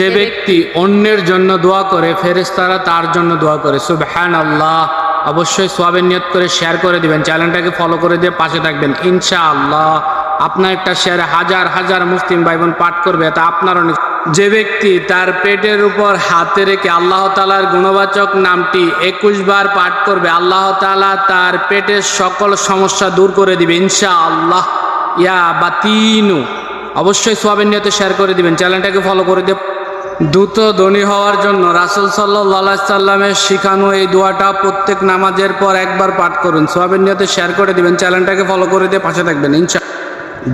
যে ব্যক্তি অন্যের জন্য দোয়া করে ফেরেশতারা তার জন্য দোয়া করে। সুবহান আল্লাহ অবশ্যই সোয়াবের নিয়ত করে শেয়ার করে দিবেন। চ্যানেলটাকে ফলো করে দিয়ে পাশে থাকবেন। ইনশা আল্লাহ আপনার একটা শেয়ারে হাজার হাজার মুসলিম ভাই বোন পাঠ করবে। তা আপনার অনেক যে ব্যক্তি তার পেটের উপর হাতে রেখে আল্লাহ তালার গুণবাচক নামটি একুশ বার পাঠ করবে আল্লাহ তালা তার পেটের সকল সমস্যা দূর করে দিবে ইনশা আল্লাহ ইয়া বাতিনু। অবশ্যই সোয়াবের নিয়তে শেয়ার করে দিবেন। চ্যানেলটাকে ফলো করে দিয়ে দ্রুত ধনী হওয়ার জন্য রাসুল সাল্লাহ সাল্লামের শিখানো এই দোয়াটা প্রত্যেক নামাজের পর একবার পাঠ করুন। সোয়াবিন নিয়তে শেয়ার করে দিবেন। চ্যানেলটাকে ফলো করে দিয়ে পাশে থাকবেন ইনশা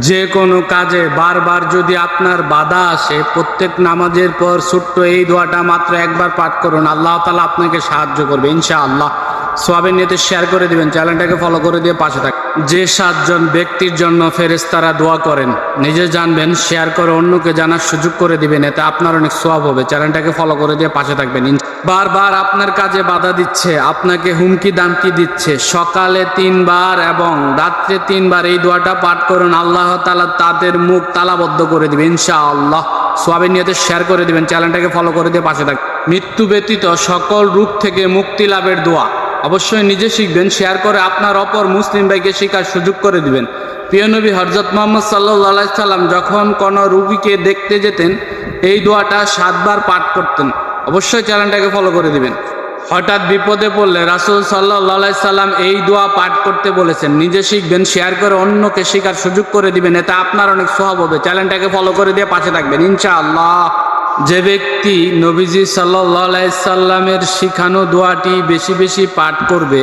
যে কোনো কাজে বারবার যদি আপনার বাধা আসে, প্রত্যেক নামাজের পর ছোট্ট এই দোয়াটা মাত্র একবার পাঠ করুন। আল্লাহ তালা আপনাকে সাহায্য করবে ইনশা আল্লাহ সোয়াবের নিয়ে শেয়ার করে দিবেন, চ্যানেলটাকে ফলো করে দিয়ে পাশে থাকবেন যে সাতজন ব্যক্তির জন্য ফেরেস্তারা দোয়া করেন, নিজে জানবেন, শেয়ার করে অন্যকে জানার সুযোগ করে দিবেন, এতে আপনার অনেক সোয়াব হবে। চ্যানেলটাকে ফলো করে দিয়ে পাশে থাকবেন বারবার আপনার কাজে বাধা দিচ্ছে, আপনাকে হুমকি দামকি দিচ্ছে, সকালে তিনবার এবং রাত্রে তিনবার এই দোয়াটা পাঠ করুন, আল্লাহ তালা তাদের মুখ তালাবদ্ধ করে দিবে ইনশা আল্লাহ সোয়াবের নিয়তে শেয়ার করে দিবেন, চ্যানেলটাকে ফলো করে দিয়ে পাশে থাকবেন। মৃত্যু ব্যতীত সকল রূপ থেকে মুক্তি লাভের দোয়া। অবশ্যই নিজে শিখবেন শেয়ার করে আপনার অপর মুসলিম ভাইকে শেখার সুযোগ করে দিবেন। প্রিয় নবী হরজত মোহাম্মদ সাল্লাহ সাল্লাম যখন কোনো রুগীকে দেখতে যেতেন, এই দোয়াটা সাতবার পাঠ করতেন। অবশ্যই চ্যানেলটাকে ফলো করে দিবেন। হঠাৎ বিপদে পড়লে রাসুল সাল্লাহ সাল্লাম এই দোয়া পাঠ করতে বলেছেন, নিজে শিখবেন, শেয়ার করে অন্যকে শেখার সুযোগ করে দিবেন এতে আপনার অনেক সহব হবে। চ্যানেলটাকে ফলো করে দিয়ে পাশে থাকবেন, ইনশাআল্লাহ। যে ব্যক্তি নবীজি সাল্লাহ সাল্লামের শিখানো দোয়াটি বেশি বেশি পাঠ করবে,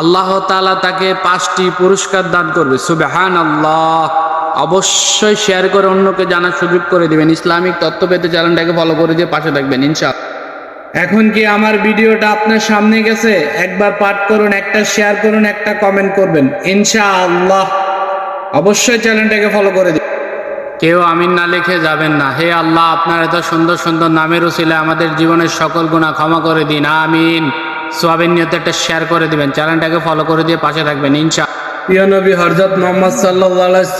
আল্লাহ তালা তাকে পাঁচটি পুরস্কার দান করবে সুবে সুবেহান আল্লাহ অবশ্যই শেয়ার করে অন্যকে জানার সুযোগ করে দিবেন, ইসলামিক তত্ত্ব পেতে চ্যানেলটাকে ফলো করে দিয়ে পাশে থাকবেন ইনশা এখন কি আমার ভিডিওটা আপনার সামনে গেছে? একবার পাঠ করুন, একটা শেয়ার করুন, একটা কমেন্ট করবেন। ইনশা আল্লাহ অবশ্যই চ্যানেলটাকে ফলো করে দিন। কেউ আমিন না লিখে যাবেন না। হে আল্লাহ, আপনার এত সুন্দর সুন্দর নামের উসিলে আমাদের জীবনের সকল গুণা ক্ষমা করে দিন। আমিন। সোয়াবিন নিয়তে একটা শেয়ার করে দিবেন। চ্যানেলটাকে ফলো করে দিয়ে পাশে থাকবেন, ইনশা প্রিয় নবী হরজত মোহাম্মদ সাল্লাহ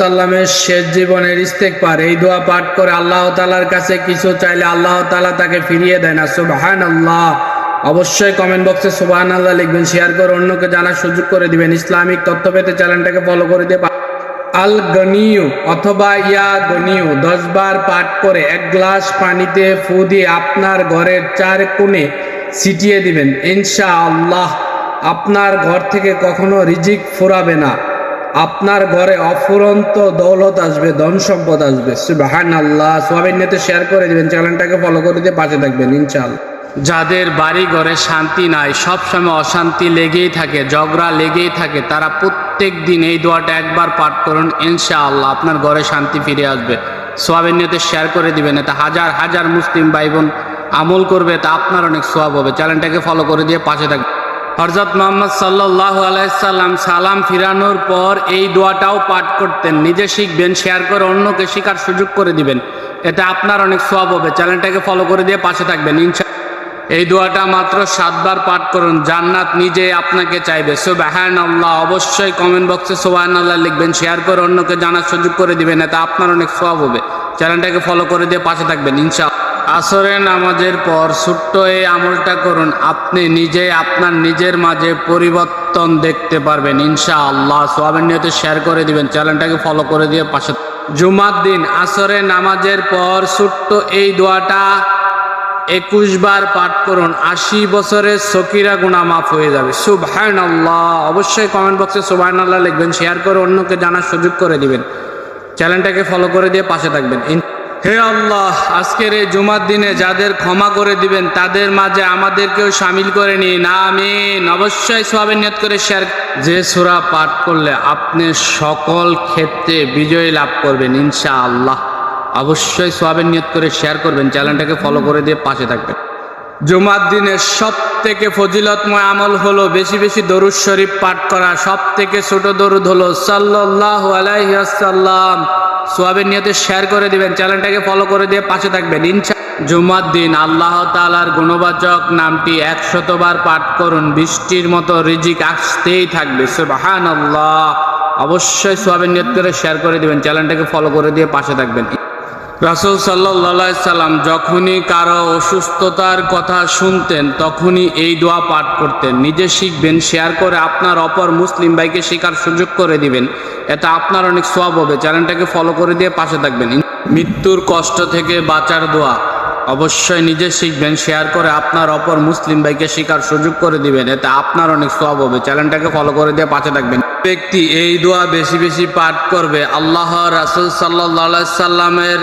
সাল্লামের শেষ জীবনের ইস্তেক পার, এই দোয়া পাঠ করে আল্লাহ তালার কাছে কিছু চাইলে আল্লাহ তালা তাকে ফিরিয়ে দেয় না। সুবাহান আল্লাহ অবশ্যই কমেন্ট বক্সে সুবাহান আল্লাহ লিখবেন শেয়ার করে অন্যকে জানার সুযোগ করে দিবেন। ইসলামিক তথ্য পেতে চ্যানেলটাকে ফলো করে দিয়ে আল গনিউ অথবা ইয়া গনিউ দশ বার পাঠ করে এক গ্লাস পানিতে ফু দিয়ে আপনার ঘরের চার কোণে ছিটিয়ে দিবেন। ইনশা আল্লাহ আপনার ঘর থেকে কখনো রিজিক ফুরাবে না। আপনার ঘরে অফুরন্ত দৌলত আসবে, ধন সম্পদ আসবে। আল্লাহ সোয়াবিন নিতে শেয়ার করে দিবেন চ্যানেলটাকে ফলো করে দিয়ে পাশে থাকবেন, ইনশাআল্লাহ। যাদের বাড়ি ঘরে শান্তি নাই, সবসময় অশান্তি লেগেই থাকে, ঝগড়া লেগেই থাকে, তারা প্রত্যেক দিন এই দোয়াটা একবার পাঠ করুন, ইনশাআল্লাহ আপনার ঘরে শান্তি ফিরে আসবে। সোয়াবের নিয়তে শেয়ার করে দিবেন, এতে হাজার হাজার মুসলিম ভাই বোন আমল করবে, তা আপনার অনেক সোয়াব হবে। চ্যানেলটাকে ফলো করে দিয়ে পাশে থাকবে হরজত মোহাম্মদ সাল্লাহ আলাইসাল্লাম সালাম ফিরানোর পর এই দোয়াটাও পাঠ করতেন। নিজে শিখবেন, শেয়ার করে অন্যকে শেখার সুযোগ করে দিবেন। এতে আপনার অনেক সোয়াব হবে। চ্যানেলটাকে ফলো করে দিয়ে পাশে থাকবেন ইনশা এই দোয়াটা মাত্র সাতবার পাঠ করুন। জান্নাত নিজে আপনাকে চাইবে। সুবাহান আল্লাহ অবশ্যই কমেন্ট বক্সে সুবাহান আল্লাহ লিখবেন, শেয়ার করে অন্যকে জানার সুযোগ করে দিবেন। এতে আপনার অনেক সোয়াব হবে। চ্যানেলটাকে ফলো করে দিয়ে পাশে থাকবেন ইনশা আসরে নামাজের পর ছোট্ট এই আমলটা করুন। আপনি নিজে আপনার নিজের মাঝে পরিবর্তন দেখতে পারবেন ইনশা আল্লাহ সোয়াবের নিয়তে শেয়ার করে দিবেন, চ্যানেলটাকে ফলো করে দিয়ে পাশে জুমার দিন আসরে নামাজের পর ছোট্ট এই দোয়াটা একুশ বার পাঠ করুন। আশি বছরের সকিরা গুণা মাফ হয়ে যাবে। সুবহান আল্লাহ অবশ্যই কমেন্ট বক্সে সুবহান আল্লাহ লিখবেন শেয়ার করে অন্যকে জানার সুযোগ করে দিবেন। চ্যানেলটাকে ফলো করে দিয়ে পাশে থাকবেন। হে আল্লাহ, আজকের এই জুমার দিনে যাদের ক্ষমা করে দিবেন, তাদের মাঝে আমাদেরকেও সামিল করে নিন, আমিন। অবশ্যই সোয়াবের নিয়ত করে শেয়ার যে সুরা পাঠ করলে আপনি সকল ক্ষেত্রে বিজয় লাভ করবেন ইনশা আল্লাহ অবশ্যই সোয়াবের নিয়ত করে শেয়ার করবেন, চ্যানেলটাকে ফলো করে দিয়ে পাশে থাকবেন। জুমার দিনের সব থেকে ফজিলতময় আমল হলো বেশি বেশি দরুদ শরীফ পাঠ করা সব থেকে ছোট দরুদ হলো সাল্লাহ আলাইসাল্লাম সোয়াবের নিয়তে শেয়ার করে দিবেন। চ্যানেলটাকে ফলো করে দিয়ে পাশে থাকবেন। ইনশা জুমার দিন আল্লাহ তালার গুণবাচক নামটি একশতবার পাঠ করুন। বৃষ্টির মতো রিজিক আসতেই থাকবে। সুবাহান আল্লাহ অবশ্যই সোয়াবের নিয়ত করে শেয়ার করে দিবেন। চ্যানেলটাকে ফলো করে দিয়ে পাশে থাকবেন। রাসুল সাল্লাহ সাল্লাম যখনই কারও অসুস্থতার কথা শুনতেন, তখনই এই দোয়া পাঠ করতেন। নিজে শিখবেন, শেয়ার করে আপনার অপর মুসলিম ভাইকে শেখার সুযোগ করে দিবেন। এটা আপনার অনেক সব হবে। চ্যানেলটাকে ফলো করে দিয়ে পাশে থাকবেন। মৃত্যুর কষ্ট থেকে বাঁচার দোয়া। অবশ্যই নিজে শিখবেন, শেয়ার করে আপনার অপর মুসলিম ভাইকে শেখার সুযোগ করে দিবেন। এতে আপনার অনেক সব হবে। চ্যানেলটাকে ফলো করে দিয়ে পাশে থাকবেন। ব্যক্তি এই দোয়া বেশি বেশি পাঠ করবে। আল্লাহ রাসুল সাল্লাহ সাল্লামের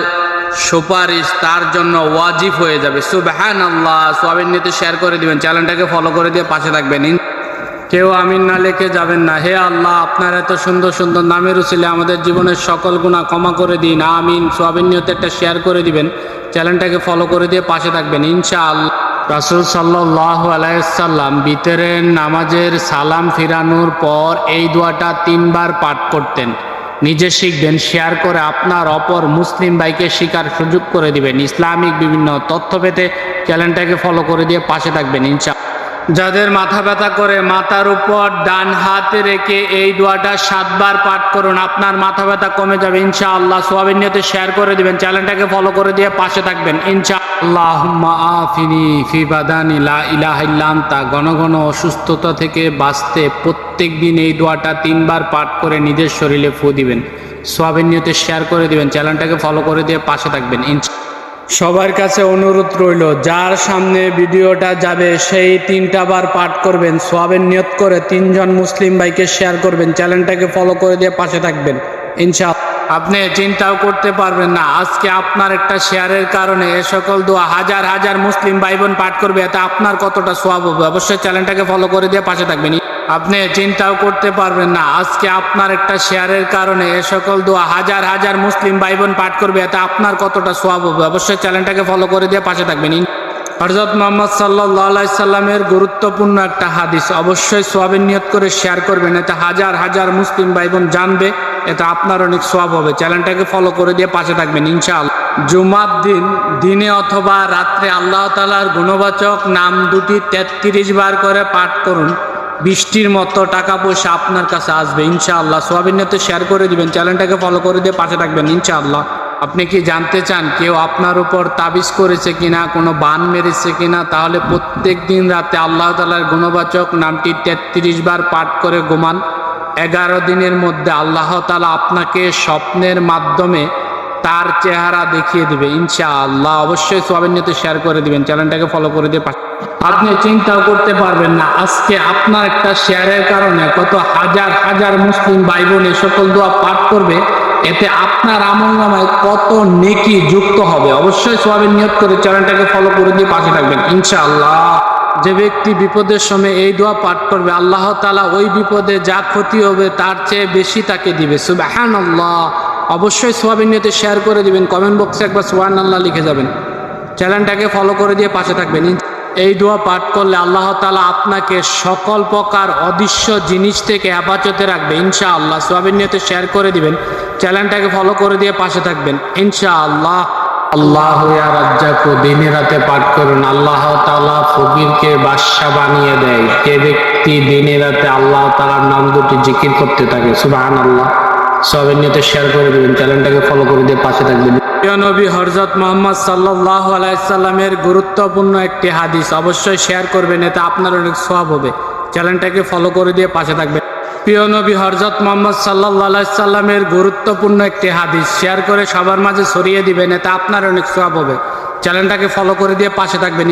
সুপারিশ তার জন্য ওয়াজিব হয়ে যাবে। সুবহান আল্লাহ সোয়াবিন নিতে শেয়ার করে দিবেন চ্যানেলটাকে ফলো করে দিয়ে পাশে থাকবেন। কেউ আমিন না লেখে যাবেন না। হে আল্লাহ, আপনার এত সুন্দর সুন্দর নামের উচিলে আমাদের জীবনের সকল গুণা ক্ষমা করে দিন। আমিন। সোয়াবিন নিয়তে একটা শেয়ার করে দিবেন চ্যানেলটাকে ফলো করে দিয়ে পাশে থাকবেন ইনশা আল্লাহ রাসুল সাল্লাহ আলাইসাল্লাম বিতরের নামাজের সালাম ফিরানোর পর এই দোয়াটা তিনবার পাঠ করতেন। নিজে শিখবেন শেয়ার করে আপনার অপর মুসলিম ভাইকে শিকার সুযোগ করে দিবেন। ইসলামিক বিভিন্ন তথ্য পেতে চ্যানেলটাকে ফলো করে দিয়ে পাশে থাকবেন, ইনশা যাদের মাথা ব্যথা করে, মাথার উপর ডান হাত রেখে এই দোয়াটা সাতবার পাঠ করুন। আপনার মাথা ব্যথা কমে যাবে ইনশা আল্লাহ সোয়াবিন নিয়তে শেয়ার করে দিবেন, চ্যানেলটাকে ফলো করে দিয়ে পাশে থাকবেন ইনশা ইলাহা ঘন ঘন অসুস্থতা থেকে বাঁচতে প্রত্যেক দিন এই দোয়াটা তিনবার পাঠ করে নিজের শরীরে ফু দিবেন। সোয়াবিন নিয়তে শেয়ার করে দিবেন, চ্যানেলটাকে ফলো করে দিয়ে পাশে থাকবেন ইনশা সবার কাছে অনুরোধ রইল, যার সামনে ভিডিওটা যাবে, সেই তিনটা বার পাঠ করবেন, সোয়াবের নিয়ত করে তিনজন মুসলিম ভাইকে শেয়ার করবেন চ্যানেলটাকে ফলো করে দিয়ে পাশে থাকবেন ইনশা আপনি চিন্তাও করতে পারবেন না, আজকে আপনার একটা শেয়ারের কারণে এ সকল দোয়া হাজার হাজার মুসলিম ভাই বোন পাঠ করবে, এতে আপনার কতটা সোয়াব হবে? অবশ্যই চ্যানেলটাকে ফলো করে দিয়ে পাশে থাকবেন আপনি চিন্তাও করতে পারবেন না। আজকে আপনার একটা শেয়ারের কারণে এ সকল দোয়া হাজার হাজার মুসলিম ভাই বোন পাঠ করবে, এতে আপনার কতটা সোয়াব হবে? অবশ্যই চ্যানেলটাকে ফলো করে দিয়ে পাশে থাকবেন। হরজত মোহাম্মদ সাল্লাহ সাল্লামের গুরুত্বপূর্ণ একটা হাদিস, অবশ্যই সোয়াবের নিয়ত করে শেয়ার করবেন, এতে হাজার হাজার মুসলিম ভাই বোন জানবে এটা আপনার অনেক সোয়াব হবে। চ্যানেলটাকে ফলো করে দিয়ে পাশে থাকবেন, ইনশাআল্লাহ। জুমার দিন, দিনে অথবা রাত্রে আল্লাহ তালার গুণবাচক নাম দুটি তেত্রিশ বার করে পাঠ করুন। বৃষ্টির মতো টাকা পয়সা আপনার কাছে আসবে, ইনশাআল্লাহ। সোয়াবিন নিয়তে শেয়ার করে দিবেন, চ্যানেলটাকে ফলো করে দিয়ে পাশে থাকবেন, ইনশাআল্লাহ। আপনি কি জানতে চান কেউ আপনার উপর তাবিজ করেছে কিনা, কোনো বান মেরেছে কিনা, তাহলে প্রত্যেক দিন রাতে আল্লাহ তালার গুণবাচক নামটি তেত্রিশ বার পাঠ করে ঘুমান। এগারো দিনের মধ্যে আল্লাহ তালা আপনাকে স্বপ্নের মাধ্যমে তার চেহারা দেখিয়ে দিবে ইনশা আল্লাহ অবশ্যই সোয়াবিন নিতে শেয়ার করে দিবেন চ্যানেলটাকে ফলো করে দিয়ে আপনি চিন্তাও করতে পারবেন না, আজকে আপনার একটা শেয়ারের কারণে কত হাজার হাজার মুসলিম ভাই বোন এ সকল দোয়া পাঠ করবে, এতে আপনার আমল নামায় কত নেকি যুক্ত হবে। অবশ্যই সোয়াবিন নিয়ত করে চ্যানেলটাকে ফলো করে দিয়ে পাশে থাকবেন, ইনশাআল্লাহ। যে ব্যক্তি বিপদের সময় এই দোয়া পাঠ করবে, আল্লাহ তালা ওই বিপদে যা ক্ষতি হবে তার চেয়ে বেশি তাকে দিবে। সুবাহান আল্লাহ অবশ্যই সোয়াবিন নিয়তে শেয়ার করে দিবেন। কমেন্ট বক্সে একবার সোয়ান আল্লাহ লিখে যাবেন। চ্যানেলটাকে ফলো করে দিয়ে পাশে থাকবেন। এই দোয়া পাঠ করলে আল্লাহ তালা আপনাকে সকল প্রকার অদৃশ্য জিনিস থেকে হেফাজতে রাখবে ইনশা আল্লাহ সোয়াবিন নিয়তে শেয়ার করে দিবেন। চ্যানেলটাকে ফলো করে দিয়ে পাশে থাকবেন ইনশা আল্লাহ আল্লাহ রাজ্জাকু দিনে রাতে পাঠ করুন। আল্লাহ তালা ফকিরকে বাদশা বানিয়ে দেয়। যে ব্যক্তি দিনে রাতে আল্লাহ তালার নাম দুটি জিকির করতে থাকে সুবাহান আল্লাহ সবের নিয়তে শেয়ার করে দেবেন চ্যানেলটাকে ফলো করে দিয়ে পাশে থাকবেন। নবী হরজত মোহাম্মদ সাল্লাহ আলাইসাল্লামের গুরুত্বপূর্ণ একটি হাদিস অবশ্যই শেয়ার করবেন, এতে আপনার অনেক সব হবে। চ্যানেলটাকে ফলো করে দিয়ে পাশে থাকবেন। প্রিয় নবী হরজত মোহাম্মদ সাল্লাহ আলাইসাল্লামের গুরুত্বপূর্ণ একটি হাদিস শেয়ার করে সবার মাঝে ছড়িয়ে দিবেন, এতে আপনার অনেক সব হবে। চ্যানেলটাকে ফলো করে দিয়ে পাশে থাকবেন